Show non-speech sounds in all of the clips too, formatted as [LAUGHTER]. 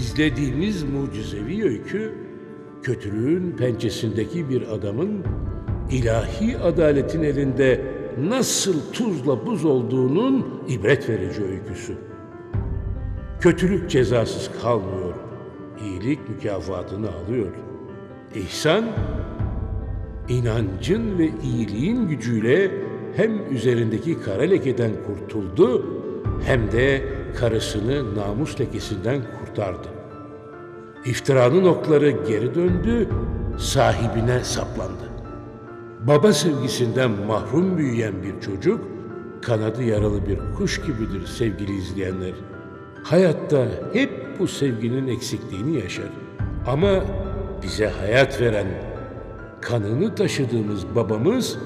İzlediğimiz mucizevi öykü, kötülüğün pençesindeki bir adamın ilahi adaletin elinde nasıl tuzla buz olduğunun ibret verici öyküsü. Kötülük cezasız kalmıyor, iyilik mükafatını alıyor. İhsan, inancın ve iyiliğin gücüyle hem üzerindeki kara lekeden kurtuldu hem de karısını namus lekesinden kurtardı. İftiranın okları geri döndü, sahibine saplandı. Baba sevgisinden mahrum büyüyen bir çocuk, kanadı yaralı bir kuş gibidir sevgili izleyenler. Hayatta hep bu sevginin eksikliğini yaşar. Ama bize hayat veren, kanını taşıdığımız babamız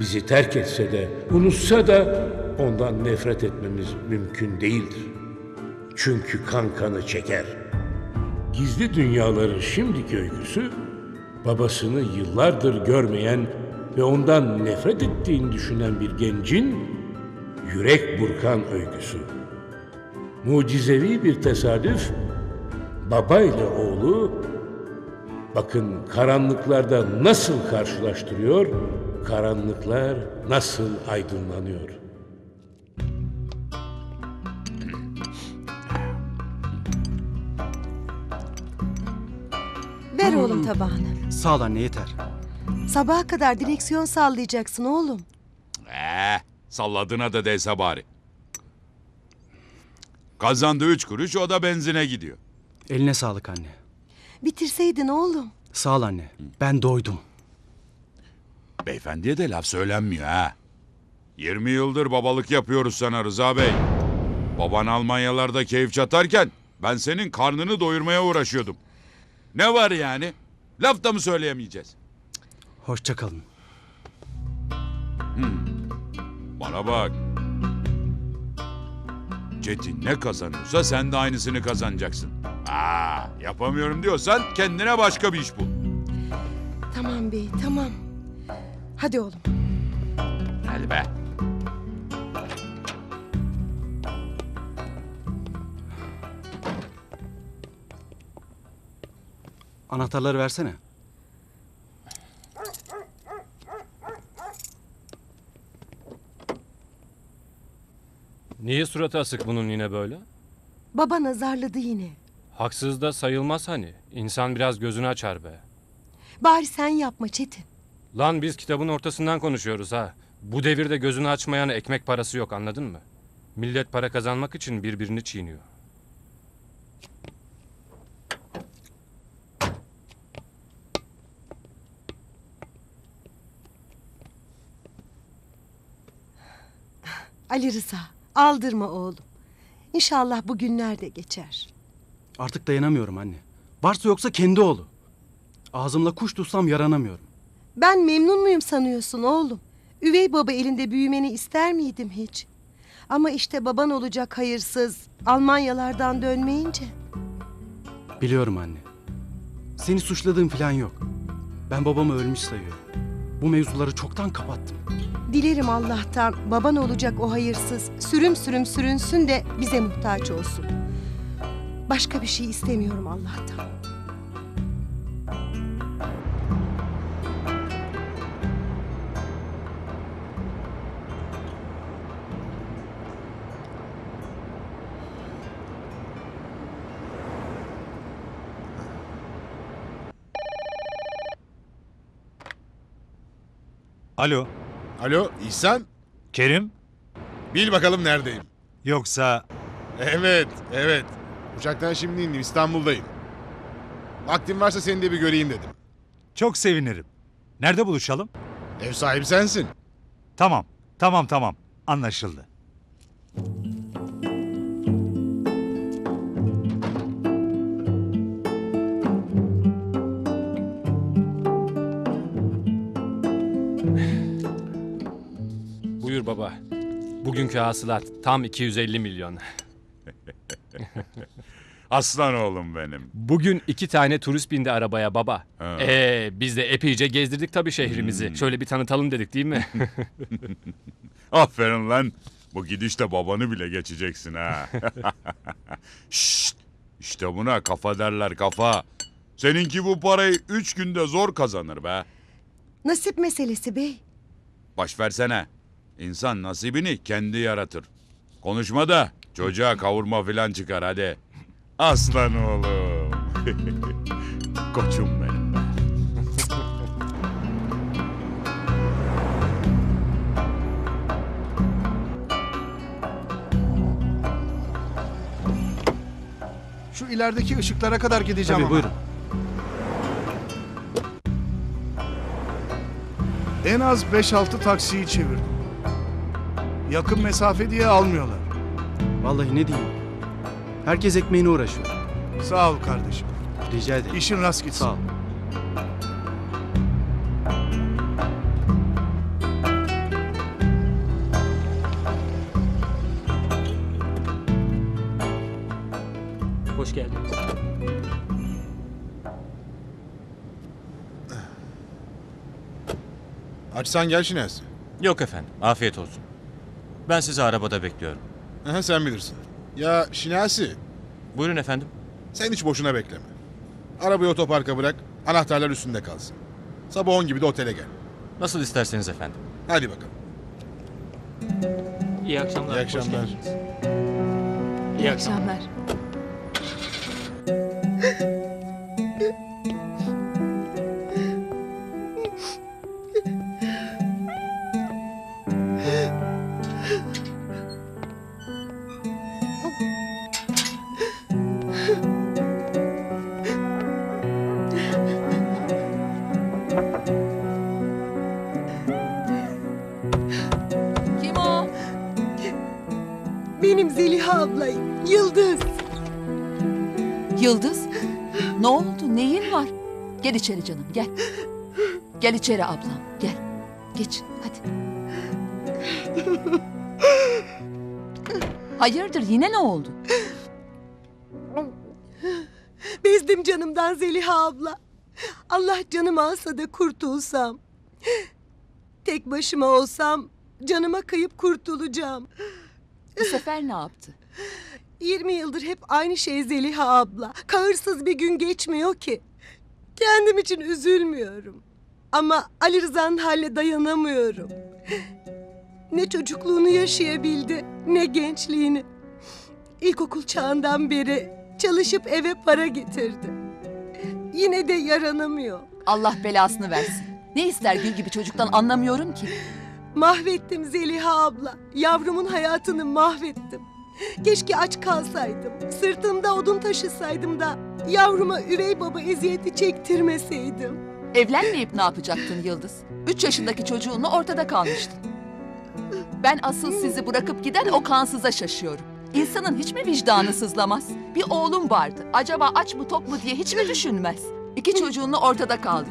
bizi terk etse de, unutsa da ondan nefret etmemiz mümkün değildir. Çünkü kan kanı çeker. Gizli dünyaların şimdiki öyküsü, babasını yıllardır görmeyen ve ondan nefret ettiğini düşünen bir gencin yürek burkan öyküsü. Mucizevi bir tesadüf, baba ile oğlu bakın karanlıklarda nasıl karşılaştırıyor, karanlıklar nasıl aydınlanıyor. Ver oğlum tabağını. Sağ ol anne yeter. Sabaha kadar direksiyon sallayacaksın oğlum. Ee, salladığına da değse bari. Kazandı üç kuruş o da benzine gidiyor. Eline sağlık anne. Bitirseydin oğlum. Sağ ol anne. Ben doydum. Beyefendiye de laf söylenmiyor ha. 20 yıldır babalık yapıyoruz sana Rıza Bey. Baban Almanyalarda keyif çatarken ben senin karnını doyurmaya uğraşıyordum. Ne var yani? Laf da mı söyleyemeyeceğiz? Hoşça kalın. Bana bak. Çetin ne kazanıyorsa sen de aynısını kazanacaksın. Aa, yapamıyorum diyorsan kendine başka bir iş bul. Tamam bey tamam. Hadi oğlum. Hadi be. Anahtarları versene. Niye suratı asık bunun yine böyle? Baba nazarladı yine. Haksız da sayılmaz hani. İnsan biraz gözünü açar be. Bari sen yapma Çetin. Lan biz kitabın ortasından konuşuyoruz ha. Bu devirde gözünü açmayana ekmek parası yok anladın mı? Millet para kazanmak için birbirini çiğniyor. Ali Rıza aldırma oğlum. İnşallah bu günler de geçer. Artık dayanamıyorum anne. Varsa yoksa kendi oğlu. Ağzımla kuş tutsam yaranamıyorum. Ben memnun muyum sanıyorsun oğlum? Üvey baba elinde büyümeni ister miydim hiç? Ama işte baban olacak hayırsız. Almanyalardan dönmeyince. Biliyorum anne. Seni suçladığım falan yok. Ben babamı ölmüş sayıyorum. Bu mevzuları çoktan kapattım. Dilerim Allah'tan baban olacak o hayırsız sürüm sürüm sürünsün de bize muhtaç olsun. Başka bir şey istemiyorum Allah'tan. Alo, Alo İhsan, Kerim? bil bakalım neredeyim. Yoksa Evet, evet. Uçaktan şimdi indim, İstanbul'dayım. Vaktin varsa seni de bir göreyim dedim. çok sevinirim. Nerede buluşalım? Ev sahibi sensin. Tamam, tamam, tamam. Anlaşıldı. Buyur baba. Bugünkü hasılat tam 250 milyon. [LAUGHS] Aslan oğlum benim. Bugün iki tane turist bindi arabaya baba. Ha. Ee, biz de epeyce gezdirdik tabii şehrimizi. Şöyle bir tanıtalım dedik değil mi? [LAUGHS] Aferin lan. Bu gidişte babanı bile geçeceksin ha. [LAUGHS] Şşt! İşte buna kafa derler kafa. Seninki bu parayı üç günde zor kazanır be. Nasip meselesi bey. Baş versene. İnsan nasibini kendi yaratır. Konuşma da çocuğa kavurma filan çıkar hadi. Aslan oğlum. [LAUGHS] Koçum benim be. Şu ilerideki ışıklara kadar gideceğim Tabii ama. buyurun. En az 5-6 taksiyi çevirdim. Yakın mesafe diye almıyorlar. Vallahi ne diyeyim. Herkes ekmeğine uğraşıyor. Sağ ol kardeşim. Rica ederim. İşin rast gitsin. Sağ ol. Hoş geldiniz. Açsan gel Şinasi. Yok efendim, afiyet olsun. Ben sizi arabada bekliyorum. Aha, sen bilirsin. Ya Şinasi Buyurun efendim. sen hiç boşuna bekleme. Arabayı otoparka bırak. Anahtarlar üstünde kalsın. Sabah 10 gibi de otele gel. Nasıl isterseniz efendim. Hadi bakalım. İyi akşamlar. İyi akşamlar. geldiniz. İyi akşamlar. Gel içeri ablam gel. Geç hadi. Hayırdır yine ne oldu? Bezdim canımdan Zeliha abla. Allah canımı alsa da kurtulsam. Tek başıma olsam canıma kıyıp kurtulacağım. Bu sefer ne yaptı? 20 yıldır hep aynı şey Zeliha abla. Kahırsız bir gün geçmiyor ki. Kendim için üzülmüyorum. Ama Ali Rıza'nın haline dayanamıyorum. Ne çocukluğunu yaşayabildi, ne gençliğini. İlkokul çağından beri çalışıp eve para getirdi. Yine de yaranamıyor. Allah belasını versin. Ne ister gül gibi çocuktan anlamıyorum ki. Mahvettim Zeliha abla. Yavrumun hayatını mahvettim. Keşke aç kalsaydım. Sırtımda odun taşısaydım da yavruma üvey baba eziyeti çektirmeseydim. Evlenmeyip ne yapacaktın Yıldız? Üç yaşındaki çocuğunla ortada kalmıştın. Ben asıl sizi bırakıp giden o kansıza şaşıyorum. İnsanın hiç mi vicdanı sızlamaz? Bir oğlum vardı. Acaba aç mı tok mu diye hiç mi düşünmez? İki çocuğunla ortada kaldı.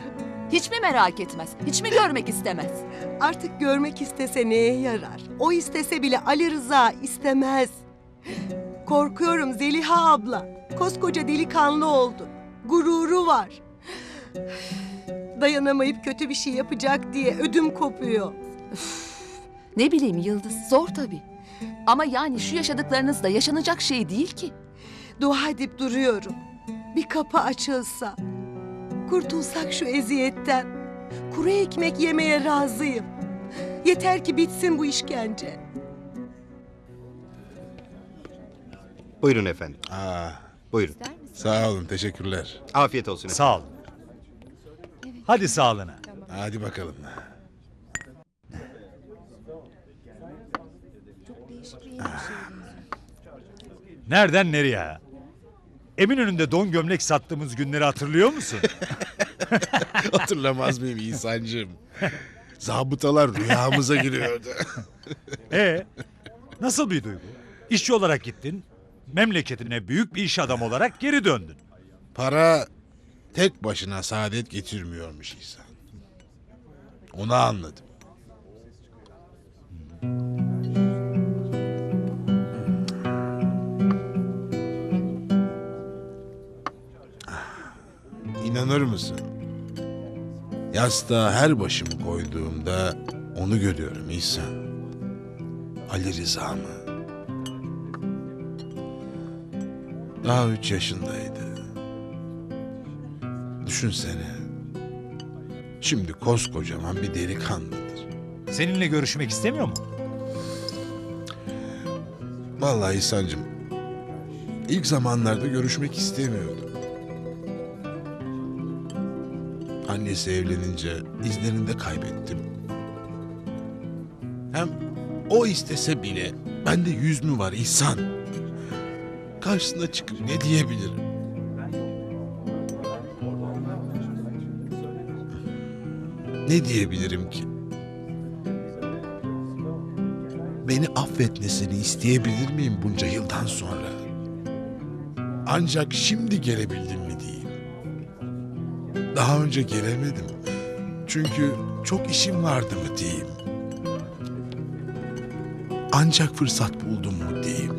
Hiç mi merak etmez? Hiç mi görmek istemez? Artık görmek istese neye yarar? O istese bile Ali Rıza istemez. Korkuyorum Zeliha abla. Koskoca delikanlı oldu. Gururu var. Dayanamayıp kötü bir şey yapacak diye ödüm kopuyor. Ne bileyim Yıldız, zor tabii. Ama yani şu yaşadıklarınız da yaşanacak şey değil ki. Dua edip duruyorum. Bir kapı açılsa. Kurtulsak şu eziyetten. Kuru ekmek yemeye razıyım. Yeter ki bitsin bu işkence. Buyurun efendim. Aa, Buyurun. sağ olun teşekkürler. Afiyet olsun efendim. Sağ ol. Hadi sağlığına. Hadi bakalım. Nereden nereye? Eminönü'nde don gömlek sattığımız günleri hatırlıyor musun? [LAUGHS] Hatırlamaz mıyım İhsan'cığım? Zabıtalar rüyamıza giriyordu. [LAUGHS] E nasıl bir duygu? İşçi olarak gittin, memleketine büyük bir iş adamı olarak geri döndün. Para tek başına saadet getirmiyormuş İhsan. Onu anladım. İnanır mısın? Yastığa her başımı koyduğumda onu görüyorum İhsan. Ali Rıza'mı. Daha üç yaşındaydı. Düşünsene. Şimdi koskocaman bir delikanlıdır. Seninle görüşmek istemiyor mu? Vallahi İhsan'cığım, ilk zamanlarda görüşmek istemiyordu. Annesi evlenince izlerini de kaybettim. Hem o istese bile bende yüz mü var İhsan? Karşısına çıkıp ne diyebilirim? Ne diyebilirim ki? Beni affetmesini isteyebilir miyim bunca yıldan sonra? Ancak şimdi gelebildim mi diyeyim. Daha önce gelemedim. Çünkü çok işim vardı mı diyeyim. Ancak fırsat buldum mu diyeyim.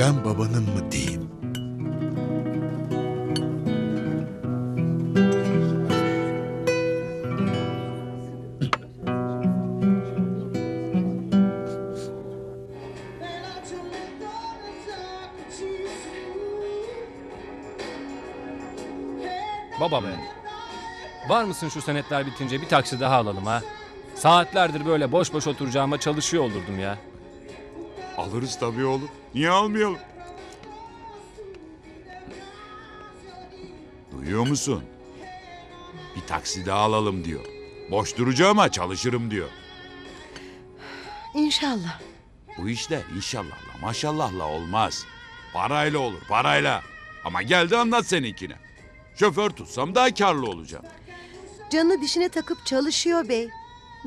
Ben babanın mı diyeyim. Var mısın şu senetler bitince bir taksi daha alalım ha? Saatlerdir böyle boş boş oturacağıma çalışıyor olurdum ya. Alırız tabii oğlum. Niye almayalım? Duyuyor musun? Bir taksi daha alalım diyor. Boş duracağım ama çalışırım diyor. İnşallah. Bu işler inşallahla maşallahla olmaz. Parayla olur parayla. Ama gel de anlat seninkine. Şoför tutsam daha karlı olacağım. Canını dişine takıp çalışıyor bey.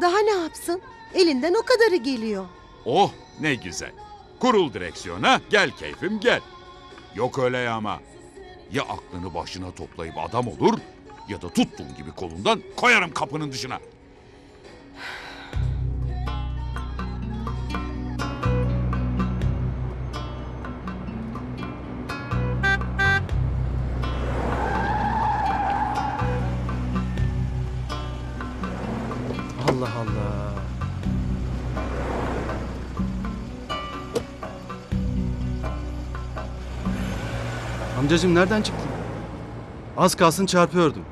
Daha ne yapsın? Elinden o kadarı geliyor. Oh ne güzel. Kurul direksiyona gel keyfim gel. Yok öyle ya ama. Ya aklını başına toplayıp adam olur ya da tuttuğum gibi kolundan koyarım kapının dışına. Amcacığım nereden çıktın? Az kalsın çarpıyordum.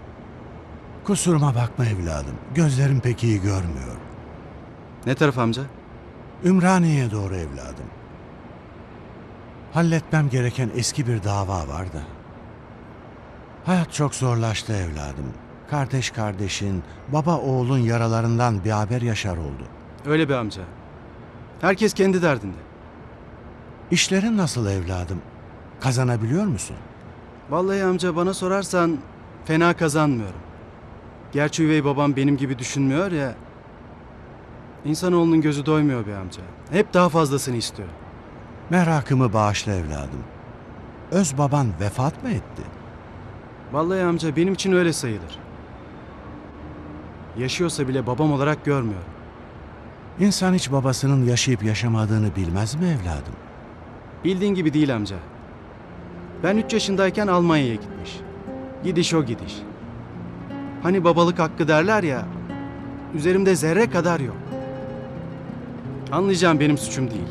Kusuruma bakma evladım. Gözlerim pek iyi görmüyor. Ne taraf amca? Ümraniye'ye doğru evladım. Halletmem gereken eski bir dava var da. Hayat çok zorlaştı evladım. Kardeş kardeşin, baba oğlun yaralarından bir haber yaşar oldu. Öyle bir amca. Herkes kendi derdinde. İşlerin nasıl evladım? Kazanabiliyor musun? Vallahi amca bana sorarsan fena kazanmıyorum. Gerçi üvey babam benim gibi düşünmüyor ya. İnsanoğlunun gözü doymuyor be amca. Hep daha fazlasını istiyor. Merakımı bağışla evladım. Öz baban vefat mı etti? Vallahi amca benim için öyle sayılır. Yaşıyorsa bile babam olarak görmüyorum. İnsan hiç babasının yaşayıp yaşamadığını bilmez mi evladım? Bildiğin gibi değil amca. Ben 3 yaşındayken Almanya'ya gitmiş. Gidiş o gidiş. Hani babalık hakkı derler ya. Üzerimde zerre kadar yok. Anlayacağım benim suçum değil.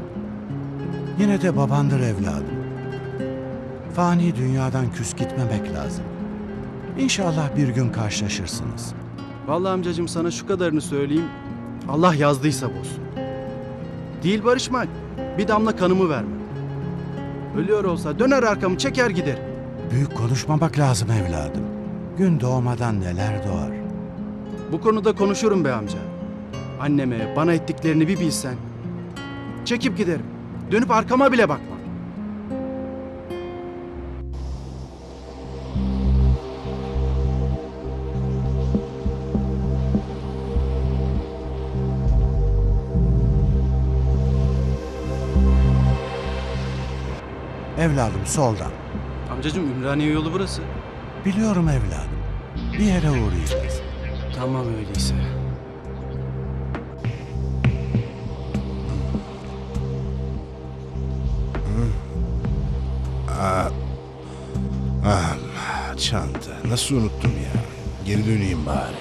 Yine de babandır evladım. Fani dünyadan küs gitmemek lazım. İnşallah bir gün karşılaşırsınız. Vallahi amcacığım sana şu kadarını söyleyeyim. Allah yazdıysa bozsun. Değil barışmak. Bir damla kanımı verme. Ölüyor olsa döner arkamı çeker gider. Büyük konuşmamak lazım evladım. Gün doğmadan neler doğar. Bu konuda konuşurum be amca. Anneme bana ettiklerini bir bilsen. Çekip giderim. Dönüp arkama bile bakmam. Evladım soldan. Amcacığım Ümraniye yolu burası. Biliyorum evladım. Bir yere uğrayacağız. Tamam öyleyse. Ah, çanta. Nasıl unuttum ya? Geri döneyim bari.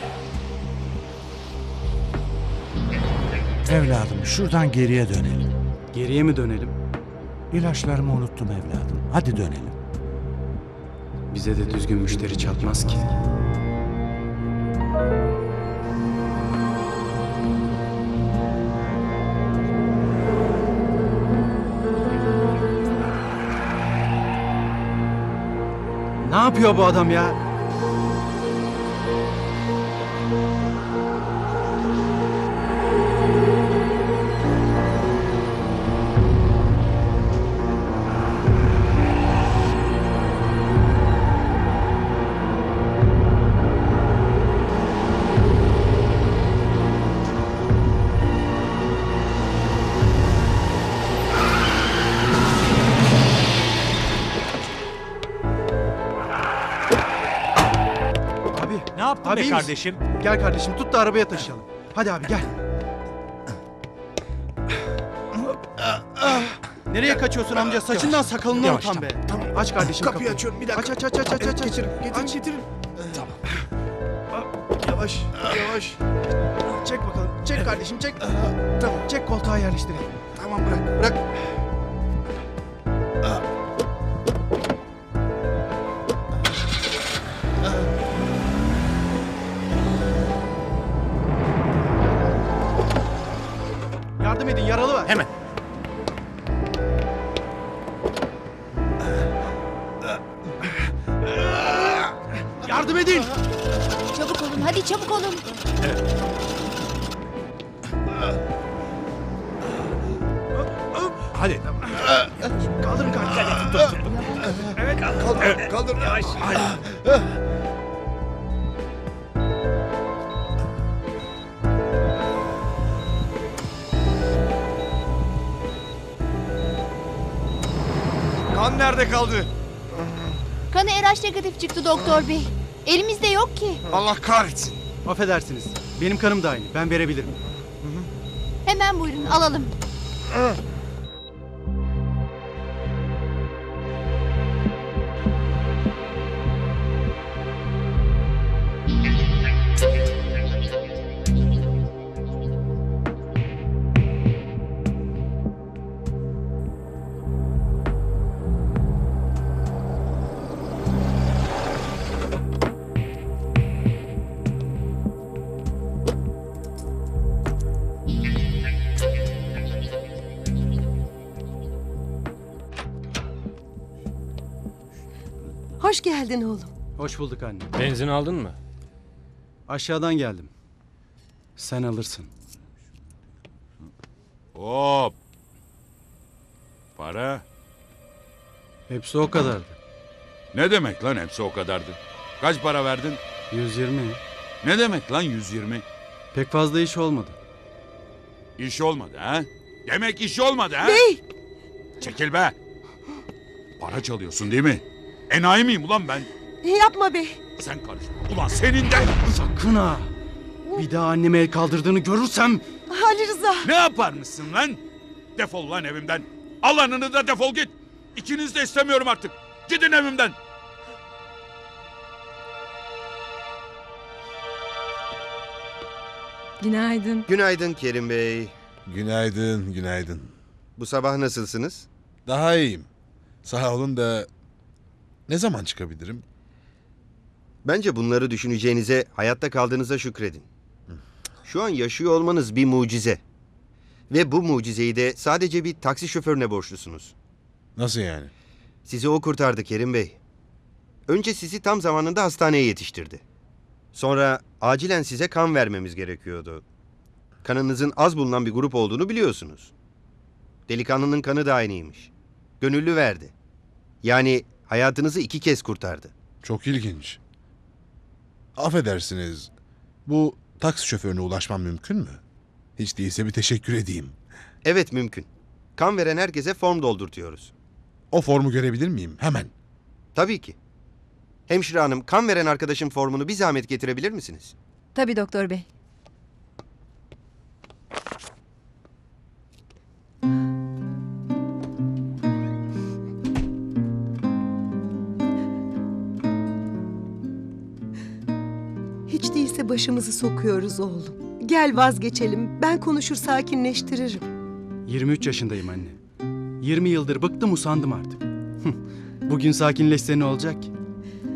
Evladım şuradan geriye dönelim. Geriye mi dönelim? İlaçlarımı unuttum evladım. Hadi dönelim. Bize de düzgün müşteri çatmaz ki. Ne yapıyor bu adam ya? Abi be iyi misin? kardeşim? gel kardeşim tut da arabaya taşıyalım. Hadi abi gel. Nereye kaçıyorsun amca? Saçından sakalından Yavaş, utan be. Tamam. Aç kardeşim kapıyı. Kapıyı açıyorum bir dakika. Aç aç aç aç aç aç. Getirin, getirin, Aç. getirin. Yavaş yavaş. Çek bakalım. Çek kardeşim çek. Tamam. Çek koltuğa yerleştirelim. Tamam bırak, bırak. Doktor bey. Elimizde yok ki. Allah kahretsin. Affedersiniz. Benim kanım da aynı. Ben verebilirim. Hemen buyurun alalım. Geldin oğlum. Hoş bulduk anne. Benzin aldın mı? Aşağıdan geldim. Sen alırsın. Hop. Para? Hepsi o kadardı. Ne demek lan hepsi o kadardı? Kaç para verdin? 120. Ne demek lan 120? Pek fazla iş olmadı. İş olmadı ha? Demek iş olmadı ha? Bey! Çekil be. Para çalıyorsun değil mi? Enayi miyim ulan ben? Yapma bey. Sen karışma. Ulan senin de... Sakın ha. Bir daha anneme el kaldırdığını görürsem Ali Rıza. Ne yapar mısın lan? Defol lan evimden. Alanını da defol git. İkiniz de istemiyorum artık. Gidin evimden. Günaydın. Günaydın Kerim Bey. Günaydın, günaydın. Bu sabah nasılsınız? Daha iyiyim. Sağ olun da ne zaman çıkabilirim? Bence bunları düşüneceğinize, hayatta kaldığınıza şükredin. Şu an yaşıyor olmanız bir mucize. Ve bu mucizeyi de sadece bir taksi şoförüne borçlusunuz. Nasıl yani? Sizi o kurtardı Kerim Bey. Önce sizi tam zamanında hastaneye yetiştirdi. Sonra acilen size kan vermemiz gerekiyordu. Kanınızın az bulunan bir grup olduğunu biliyorsunuz. Delikanlının kanı da aynıymış. Gönüllü verdi. Yani hayatınızı iki kez kurtardı. Çok ilginç. Affedersiniz. Bu taksi şoförüne ulaşmam mümkün mü? Hiç değilse bir teşekkür edeyim. Evet mümkün. Kan veren herkese form doldurtuyoruz. O formu görebilir miyim? Hemen. Tabii ki. Hemşire hanım kan veren arkadaşın formunu bir zahmet getirebilir misiniz? Tabii doktor bey. Başımızı sokuyoruz oğlum. Gel vazgeçelim. Ben konuşur sakinleştiririm. 23 yaşındayım anne. 20 yıldır bıktım usandım artık. Bugün sakinleşse ne olacak ki?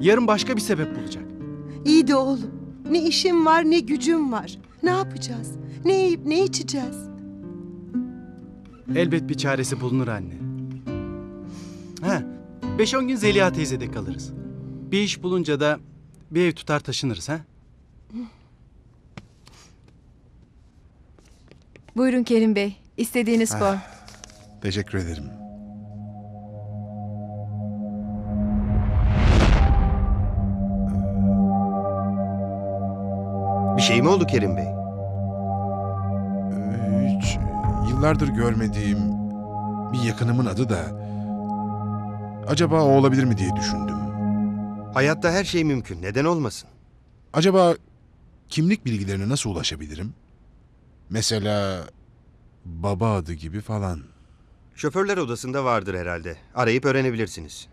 Yarın başka bir sebep bulacak. İyi de oğlum. Ne işim var ne gücüm var. Ne yapacağız? Ne yiyip ne içeceğiz? Elbet bir çaresi bulunur anne. Ha, 5-10 gün Zeliha teyzede kalırız. Bir iş bulunca da bir ev tutar taşınırız ha? Buyurun Kerim Bey. İstediğiniz form. Teşekkür ederim. Bir şey mi oldu Kerim Bey? Ee, Hiç yıllardır görmediğim bir yakınımın adı da acaba o olabilir mi diye düşündüm. Hayatta her şey mümkün. Neden olmasın? Acaba kimlik bilgilerine nasıl ulaşabilirim? Mesela baba adı gibi falan. Şoförler odasında vardır herhalde. Arayıp öğrenebilirsiniz.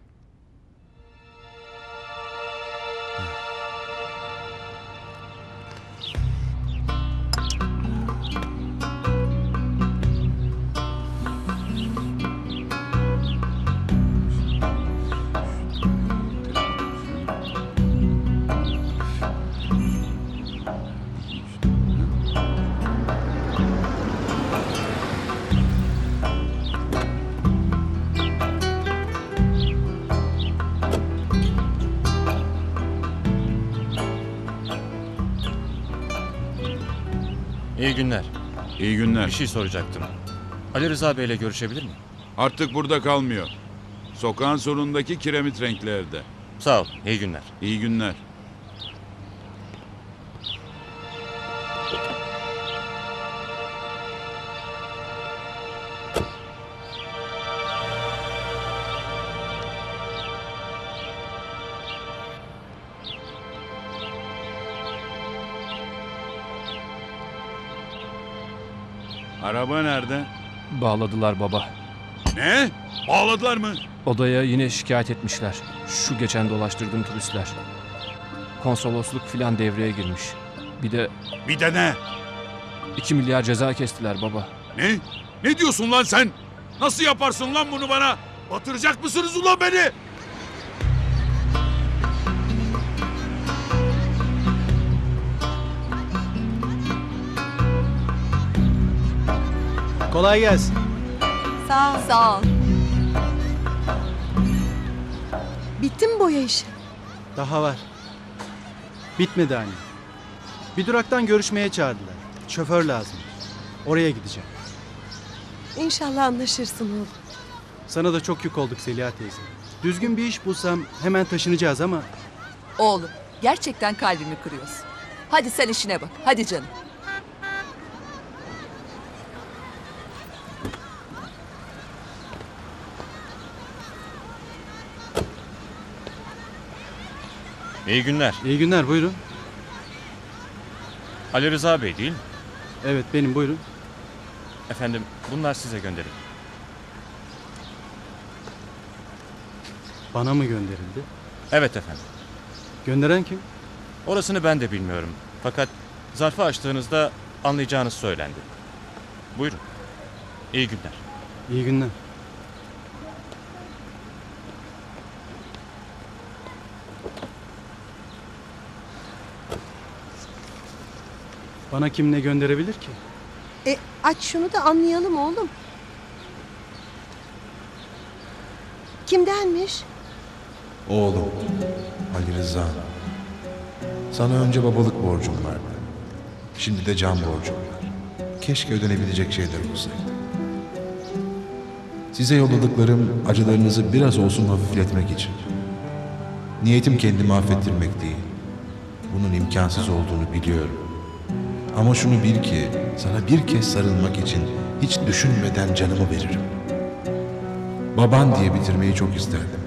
İyi günler. Bir şey soracaktım. Ali Rıza Bey'le görüşebilir miyim? Artık burada kalmıyor. Sokağın sonundaki kiremit renkli evde. Sağ ol. İyi günler. İyi günler. Bağladılar baba. Ne? Bağladılar mı? Odaya yine şikayet etmişler. Şu geçen dolaştırdığım turistler. Konsolosluk filan devreye girmiş. Bir de Bir de ne? 2 milyar ceza kestiler baba. Ne? Ne diyorsun lan sen? Nasıl yaparsın lan bunu bana? Batıracak mısınız ulan beni? Kolay gelsin. Sağ ol. Sağ ol. Bitti mi boya işi? Daha var. Bitmedi anne. Bir duraktan görüşmeye çağırdılar. Şoför lazım. Oraya gideceğim. İnşallah anlaşırsın oğlum. Sana da çok yük olduk Zeliha teyze. Düzgün bir iş bulsam hemen taşınacağız ama Oğlum gerçekten kalbimi kırıyorsun. Hadi sen işine bak. Hadi canım. İyi günler. iyi günler buyurun. Ali Rıza Bey değil mi? Evet benim buyurun. Efendim bunlar size gönderin. Bana mı gönderildi? Evet efendim. Gönderen kim? Orasını ben de bilmiyorum. Fakat zarfı açtığınızda anlayacağınız söylendi. Buyurun. İyi günler. İyi günler. Bana kim ne gönderebilir ki? E aç şunu da anlayalım oğlum. Kimdenmiş? Oğlum Ali Rıza. Sana önce babalık borcum vardı. Şimdi de can borcum var. Keşke ödenebilecek şeyler olsaydı. Size yolladıklarım acılarınızı biraz olsun hafifletmek için. Niyetim kendimi affettirmek değil. Bunun imkansız olduğunu biliyorum. Ama şunu bil ki sana bir kez sarılmak için hiç düşünmeden canımı veririm. Baban diye bitirmeyi çok isterdim.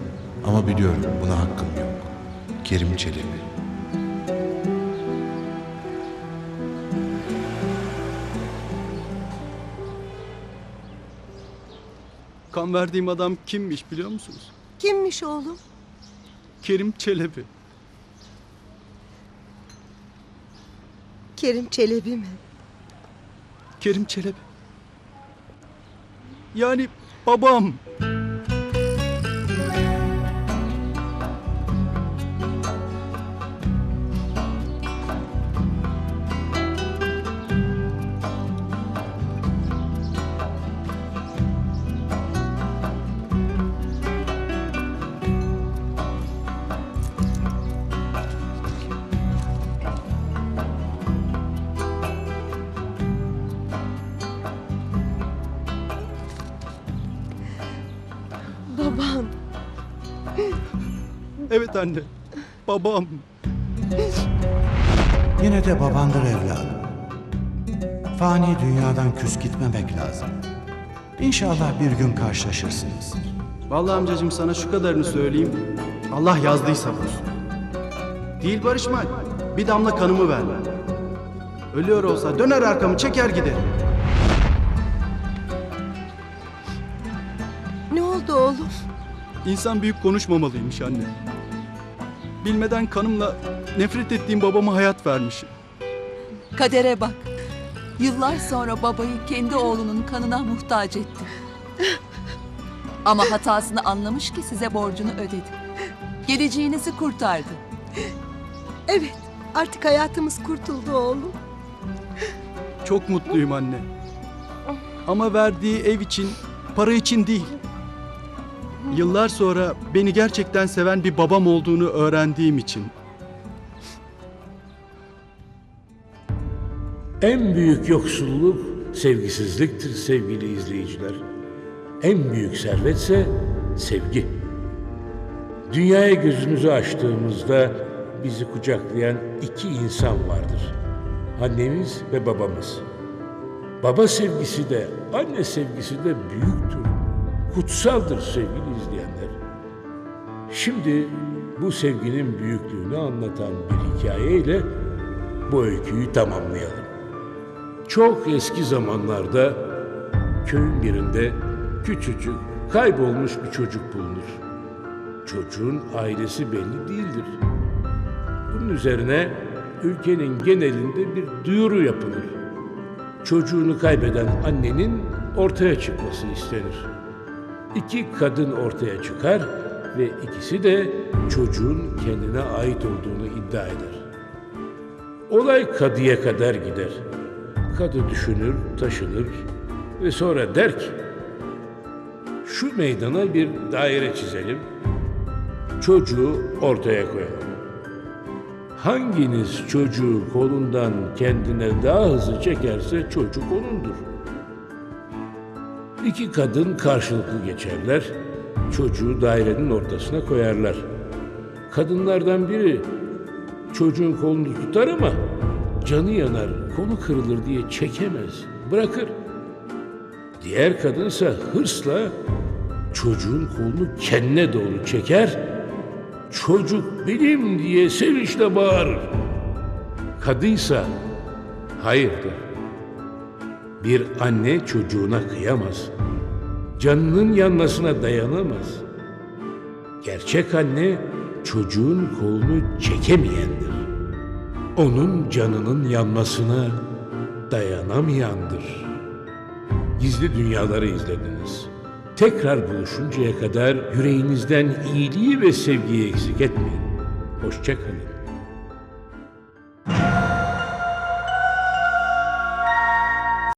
Ama biliyorum buna hakkım yok. Kerim Çelebi. Kan verdiğim adam kimmiş biliyor musunuz? Kimmiş oğlum? Kerim Çelebi. Kerim Çelebi mi? Kerim Çelebi. Yani babam. Evet anne. Babam. Yine de babandır evladım. Fani dünyadan küs gitmemek lazım. İnşallah bir gün karşılaşırsınız. Vallahi amcacığım sana şu kadarını söyleyeyim. Allah yazdıysa bulsun. Değil barışmak. Bir damla kanımı verme. Ölüyor olsa döner arkamı çeker giderim. Ne oldu oğlum? İnsan büyük konuşmamalıymış anne. Bilmeden kanımla nefret ettiğim babama hayat vermişim. Kadere bak. Yıllar sonra babayı kendi oğlunun kanına muhtaç etti. Ama hatasını anlamış ki size borcunu ödedi. Geleceğinizi kurtardı. Evet, artık hayatımız kurtuldu oğlum. Çok mutluyum anne. Ama verdiği ev için, para için değil. Yıllar sonra beni gerçekten seven bir babam olduğunu öğrendiğim için. En büyük yoksulluk sevgisizliktir sevgili izleyiciler. En büyük servetse sevgi. Dünyaya gözümüzü açtığımızda bizi kucaklayan iki insan vardır. Annemiz ve babamız. Baba sevgisi de anne sevgisi de büyüktür. Kutsaldır sevgili izleyenler. Şimdi bu sevginin büyüklüğünü anlatan bir hikayeyle bu öyküyü tamamlayalım. Çok eski zamanlarda köyün birinde küçücük kaybolmuş bir çocuk bulunur. Çocuğun ailesi belli değildir. Bunun üzerine ülkenin genelinde bir duyuru yapılır. Çocuğunu kaybeden annenin ortaya çıkması istenir. İki kadın ortaya çıkar ve ikisi de çocuğun kendine ait olduğunu iddia eder. Olay kadıya kadar gider. Kadı düşünür, taşınır ve sonra der ki, şu meydana bir daire çizelim, çocuğu ortaya koyalım. Hanginiz çocuğu kolundan kendine daha hızlı çekerse çocuk onundur. İki kadın karşılıklı geçerler, çocuğu dairenin ortasına koyarlar. Kadınlardan biri çocuğun kolunu tutar ama canı yanar, kolu kırılır diye çekemez, bırakır. Diğer kadınsa hırsla çocuğun kolunu kendine doğru çeker, çocuk benim diye sevinçle bağırır. Kadıysa hayır. Bir anne çocuğuna kıyamaz. Canının yanmasına dayanamaz. Gerçek anne çocuğun kolunu çekemeyendir. Onun canının yanmasına dayanamayandır. Gizli dünyaları izlediniz. Tekrar buluşuncaya kadar yüreğinizden iyiliği ve sevgiyi eksik etmeyin. Hoşçakalın.